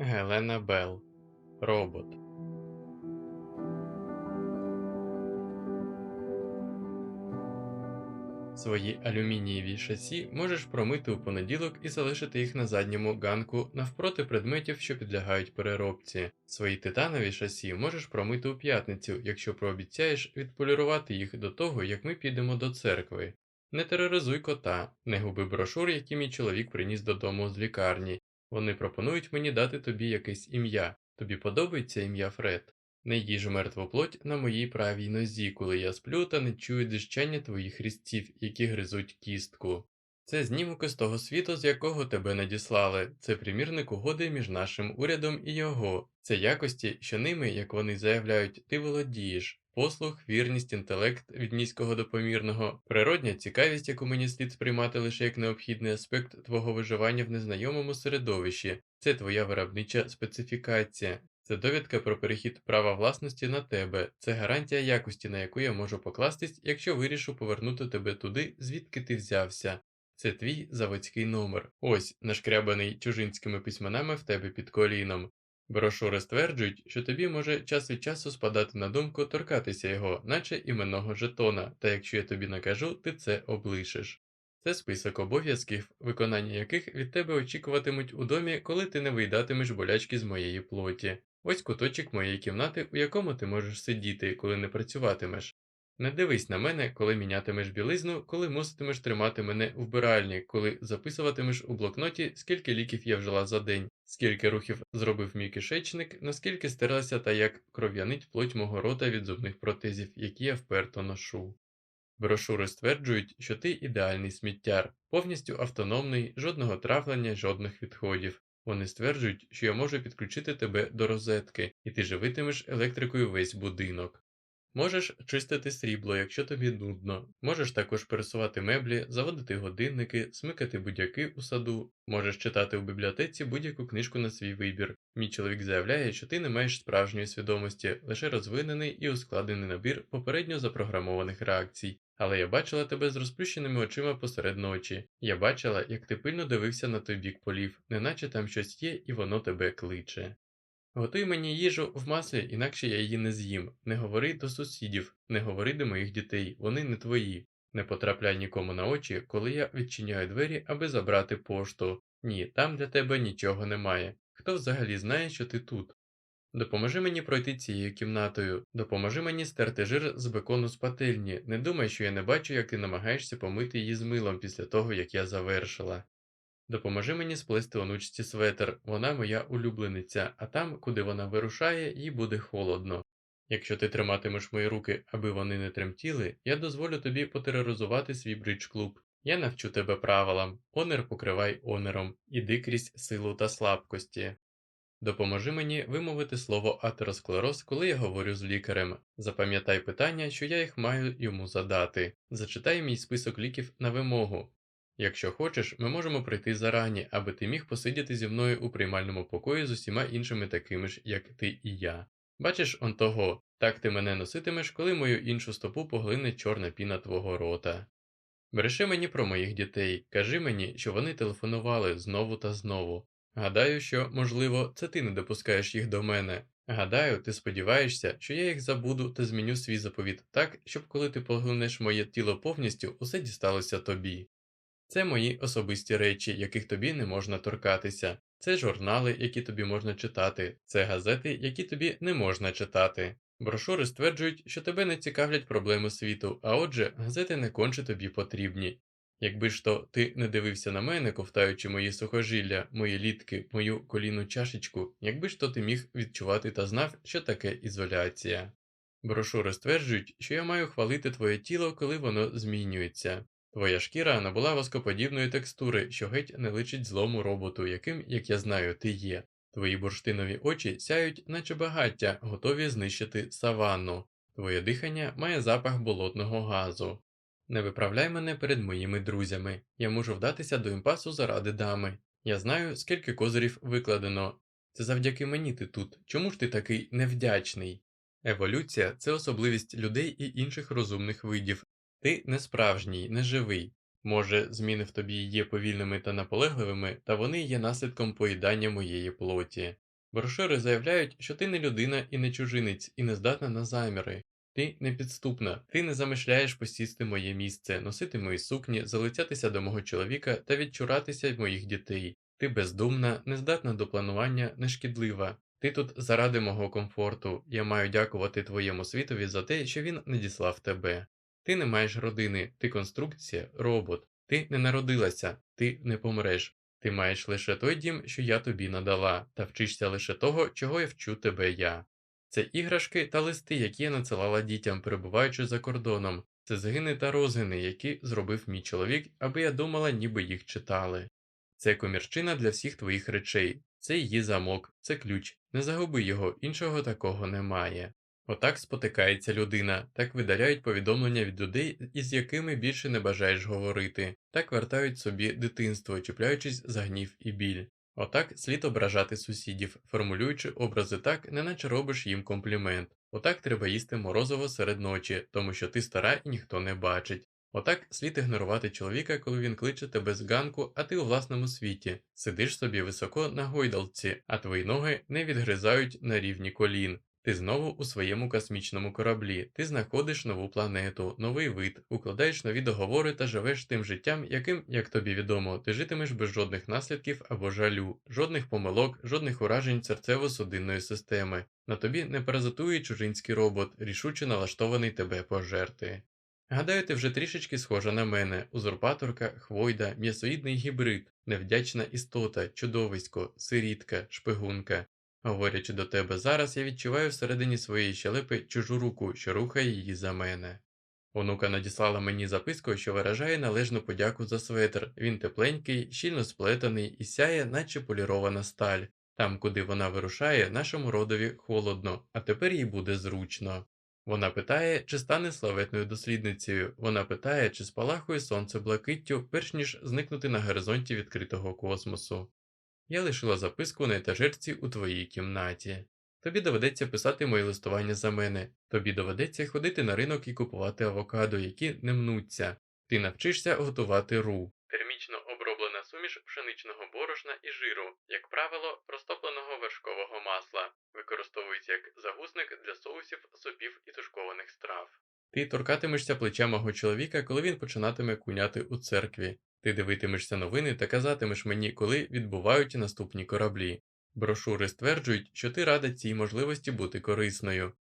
Гелена Белл. Робот. Свої алюмінієві шасі можеш промити у понеділок і залишити їх на задньому ганку навпроти предметів, що підлягають переробці. Свої титанові шасі можеш промити у п'ятницю, якщо прообіцяєш відполірувати їх до того, як ми підемо до церкви. Не тероризуй кота, не губи брошур, які мій чоловік приніс додому з лікарні. Вони пропонують мені дати тобі якесь ім'я. Тобі подобається ім'я Фред? Не їж мертву плоть на моїй правій нозі, коли я сплю та не чую дищання твоїх хрестів, які гризуть кістку. Це знімок із того світу, з якого тебе надіслали. Це примірник угоди між нашим урядом і його. Це якості, що ними, як вони заявляють, ти володієш. Послух, вірність, інтелект від низького до помірного, природня цікавість, яку мені слід сприймати лише як необхідний аспект твого виживання в незнайомому середовищі, це твоя виробнича специфікація, це довідка про перехід права власності на тебе, це гарантія якості, на яку я можу покластись, якщо вирішу повернути тебе туди, звідки ти взявся. Це твій заводський номер. Ось, нашкрябаний чужинськими письменами в тебе під коліном. Брошури стверджують, що тобі може час від часу спадати на думку торкатися його, наче іменного жетона, та якщо я тобі накажу, ти це облишиш. Це список обов'язків, виконання яких від тебе очікуватимуть у домі, коли ти не виїдатимеш болячки з моєї плоті. Ось куточок моєї кімнати, у якому ти можеш сидіти, коли не працюватимеш. Не дивись на мене, коли мінятимеш білизну, коли муситимеш тримати мене у вбиральні, коли записуватимеш у блокноті, скільки ліків я вжила за день, скільки рухів зробив мій кишечник, наскільки стерлася та як кров'янить плоть мого рота від зубних протезів, які я вперто ношу. Брошури стверджують, що ти ідеальний сміттяр, повністю автономний, жодного травлення, жодних відходів. Вони стверджують, що я можу підключити тебе до розетки, і ти живитимеш електрикою весь будинок. Можеш чистити срібло, якщо тобі нудно, можеш також пересувати меблі, заводити годинники, смикати будь-яки у саду, можеш читати у бібліотеці будь-яку книжку на свій вибір. Мій чоловік заявляє, що ти не маєш справжньої свідомості, лише розвинений і ускладений набір попередньо запрограмованих реакцій. Але я бачила тебе з розплющеними очима посеред ночі. Я бачила, як ти пильно дивився на той бік полів, неначе там щось є і воно тебе кличе. Готуй мені їжу в маслі, інакше я її не з'їм. Не говори до сусідів, не говори до моїх дітей, вони не твої. Не потрапляй нікому на очі, коли я відчиняю двері, аби забрати пошту. Ні, там для тебе нічого немає. Хто взагалі знає, що ти тут? Допоможи мені пройти цією кімнатою, допоможи мені стерти жир з бекону з пательні. Не думай, що я не бачу, як ти намагаєшся помити її з милом після того, як я завершила. Допоможи мені сплести онучці светер, вона моя улюблениця, а там, куди вона вирушає, їй буде холодно. Якщо ти триматимеш мої руки, аби вони не тремтіли, я дозволю тобі потероризувати свій бридж-клуб. Я навчу тебе правилам, онер покривай онером, іди крізь силу та слабкості. Допоможи мені вимовити слово атеросклероз, коли я говорю з лікарем. Запам'ятай питання, що я їх маю йому задати. Зачитай мій список ліків на вимогу. Якщо хочеш, ми можемо прийти зарані, аби ти міг посидіти зі мною у приймальному покої з усіма іншими такими ж, як ти і я. Бачиш он того, так ти мене носитимеш, коли мою іншу стопу поглине чорна піна твого рота. Бреши мені про моїх дітей, кажи мені, що вони телефонували знову та знову. Гадаю, що, можливо, це ти не допускаєш їх до мене. Гадаю, ти сподіваєшся, що я їх забуду та зміню свій заповіт так, щоб коли ти поглинеш моє тіло повністю, усе дісталося тобі. Це мої особисті речі, яких тобі не можна торкатися. Це журнали, які тобі можна читати, це газети, які тобі не можна читати. Брошури стверджують, що тебе не цікавлять проблеми світу, а отже, газети не конче тобі потрібні. Якби ж то ти не дивився на мене, ковтаючи мої сухожилля, мої літки, мою колінну чашечку, якби ж то ти міг відчувати та знав, що таке ізоляція. Брошури стверджують, що я маю хвалити твоє тіло, коли воно змінюється. Твоя шкіра набула воскоподібної текстури, що геть не личить злому роботу, яким, як я знаю, ти є. Твої бурштинові очі сяють, наче багаття, готові знищити саванну. Твоє дихання має запах болотного газу. Не виправляй мене перед моїми друзями. Я можу вдатися до імпасу заради дами. Я знаю, скільки козирів викладено. Це завдяки мені ти тут. Чому ж ти такий невдячний? Еволюція це особливість людей і інших розумних видів. Ти не справжній, не живий. Може, зміни в тобі є повільними та наполегливими, та вони є наслідком поїдання моєї плоті. Брошури заявляють, що ти не людина і не чужинець, і не здатна на заміри. Ти не підступна, ти не замишляєш посісти моє місце, носити мої сукні, залицятися до мого чоловіка та відчуратися моїх дітей. Ти бездумна, нездатна до планування, нешкідлива. Ти тут заради мого комфорту. Я маю дякувати твоєму світові за те, що він надіслав тебе. Ти не маєш родини, ти конструкція, робот. Ти не народилася, ти не помреш. Ти маєш лише той дім, що я тобі надала, та вчишся лише того, чого я вчу тебе я. Це іграшки та листи, які я надсилала дітям, перебуваючи за кордоном. Це згини та розгини, які зробив мій чоловік, аби я думала, ніби їх читали. Це комірчина для всіх твоїх речей, це її замок, це ключ. Не загуби його, іншого такого немає. Отак спотикається людина, так видаляють повідомлення від людей, із якими більше не бажаєш говорити, так вертають собі дитинство, чіпляючись за гнів і біль. Отак слід ображати сусідів, формулюючи образи так, неначе робиш їм комплімент. Отак треба їсти морозиво серед ночі, тому що ти стара і ніхто не бачить. Отак слід ігнорувати чоловіка, коли він кличе тебе з ганку, а ти у власному світі. Сидиш собі високо на гойдалці, а твої ноги не відгризають на рівні колін. Ти знову у своєму космічному кораблі, ти знаходиш нову планету, новий вид, укладаєш нові договори та живеш тим життям, яким, як тобі відомо, ти житимеш без жодних наслідків або жалю, жодних помилок, жодних уражень серцево-судинної системи. На тобі не паразитує чужинський робот, рішуче налаштований тебе пожерти. Гадаю, ти вже трішечки схожа на мене, узурпаторка, хвойда, м'ясоїдний гібрид, невдячна істота, чудовисько, сирітка, шпигунка. Говорячи до тебе зараз, я відчуваю всередині своєї щелепи чужу руку, що рухає її за мене. Онука надіслала мені записку, що виражає належну подяку за светр. Він тепленький, щільно сплетений і сяє, наче полірована сталь. Там, куди вона вирушає, нашому родові холодно, а тепер їй буде зручно. Вона питає, чи стане славетною дослідницею. Вона питає, чи спалахує сонце блакиттю, перш ніж зникнути на горизонті відкритого космосу. Я лишила записку на етажерці у твоїй кімнаті. Тобі доведеться писати мої листування за мене, тобі доведеться ходити на ринок і купувати авокадо, які не мнуться. Ти навчишся готувати ру. Термічно оброблена суміш пшеничного борошна і жиру, як правило, розтопленого вершкового масла, використовується як загусник для соусів, супів і тушкованих страв. Ти торкатимешся плеча мого чоловіка, коли він починатиме куняти у церкві. Ти дивитимешся новини та казатимеш мені, коли відбувають наступні кораблі. Брошури стверджують, що ти рада цій можливості бути корисною.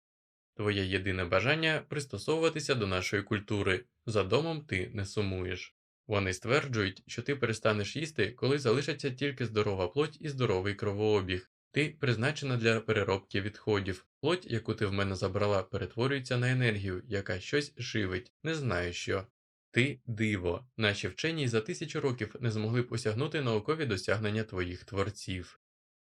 Твоє єдине бажання пристосовуватися до нашої культури, за домом ти не сумуєш. Вони стверджують, що ти перестанеш їсти, коли залишиться тільки здорова плоть і здоровий кровообіг. Ти призначена для переробки відходів. Плоть, яку ти в мене забрала, перетворюється на енергію, яка щось живить, не знаю що. Ти диво, наші вчені за тисячу років не змогли б осягнути наукові досягнення твоїх творців.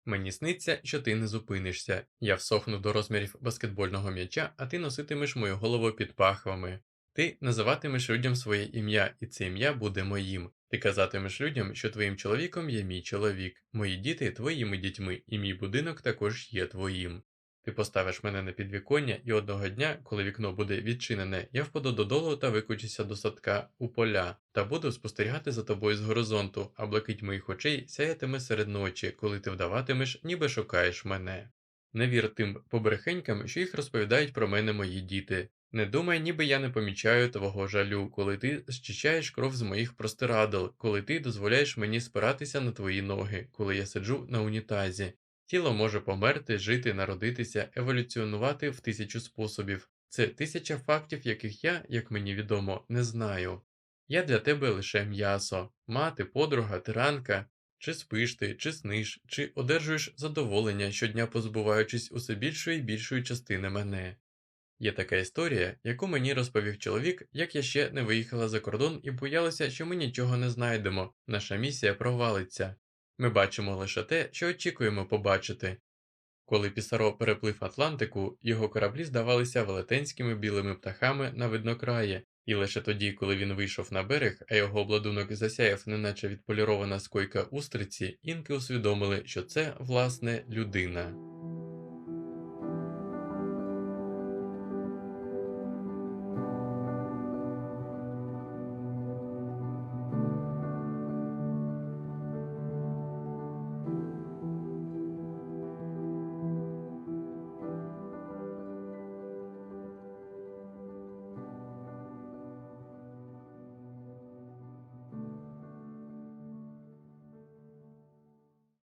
Мені сниться, що ти не зупинишся. Я всохну до розмірів баскетбольного м'яча, а ти носитимеш мою голову під пахвами. Ти називатимеш людям своє ім'я, і це ім'я буде моїм. Ти казатимеш людям, що твоїм чоловіком є мій чоловік, мої діти твоїми дітьми, і мій будинок також є твоїм. Ти поставиш мене на підвіконня, і одного дня, коли вікно буде відчинене, я впаду додолу та викочуся до садка у поля, та буду спостерігати за тобою з горизонту, а блакить моїх очей сяятиме серед ночі, коли ти вдаватимеш, ніби шукаєш мене. Не вір тим побрехенькам, що їх розповідають про мене мої діти. Не думай, ніби я не помічаю твого жалю, коли ти зчищаєш кров з моїх простирадл, коли ти дозволяєш мені спиратися на твої ноги, коли я сиджу на унітазі. Тіло може померти, жити, народитися, еволюціонувати в тисячу способів. Це тисяча фактів, яких я, як мені відомо, не знаю. Я для тебе лише м'ясо, мати, подруга, тиранка. Чи спиш ти, чи сниш, чи одержуєш задоволення щодня позбуваючись усе більшої і більшої частини мене. Є така історія, яку мені розповів чоловік, як я ще не виїхала за кордон і боялася, що ми нічого не знайдемо, наша місія провалиться. Ми бачимо лише те, що очікуємо побачити. Коли Пісаро переплив Атлантику, його кораблі здавалися велетенськими білими птахами на виднокраї, і лише тоді, коли він вийшов на берег, а його обладунок засяяв, неначе відполірована скойка устриці, інки усвідомили, що це, власне, людина.